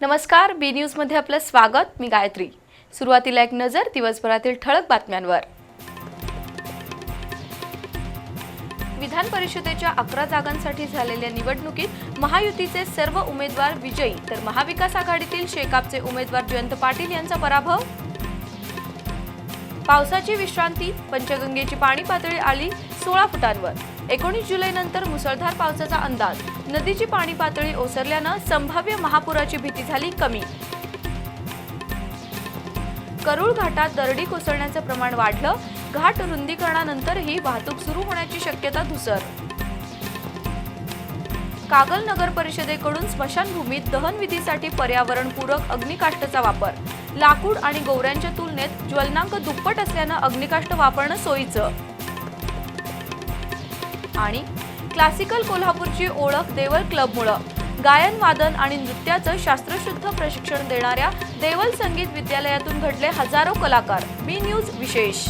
नमस्कार बी न्यूजमध्ये आपलं स्वागत मी गायत्री. सुरुवातीला एक नजर दिवसभरातील ठळक बातम्यांवर. विधान परिषदेच्या अकरा जागांसाठी झालेल्या निवडणुकीत महायुतीचे सर्व उमेदवार विजयी तर महाविकास आघाडीतील शेकापचे उमेदवार जयंत पाटील यांचा पराभव? पावसाची विश्रांती पंचगंगेची पाणी पातळी आली सोळा फुटांवर. एकोणीस जुलैनंतर मुसळधार पावसाचा अंदाज. नदीची पाणी पातळी ओसरल्यानं संभाव्य महापुराची भीती झाली कमी. करूळ घाटात दरडी कोसळण्याचं प्रमाण वाढलं. घाट रुंदीकरणानंतरही वाहतूक सुरू होण्याची शक्यता धुसर. कागल नगर परिषदेकडून स्मशानभूमीत दहनविधीसाठी पर्यावरणपूरक अग्निकाष्ठचा वापर. लाकूड आणि गोवऱ्यांच्या तुलनेत ज्वलनांक दुप्पट असल्यानं अग्निकाष्ट वापरणं सोयीचं. आणि क्लासिकल कोल्हापूरची ओळख देवल क्लबमुळं. गायन वादन आणि नृत्याचं शास्त्रशुद्ध प्रशिक्षण देणाऱ्या देवल संगीत विद्यालयातून घडले हजारो कलाकार. बी न्यूज विशेष.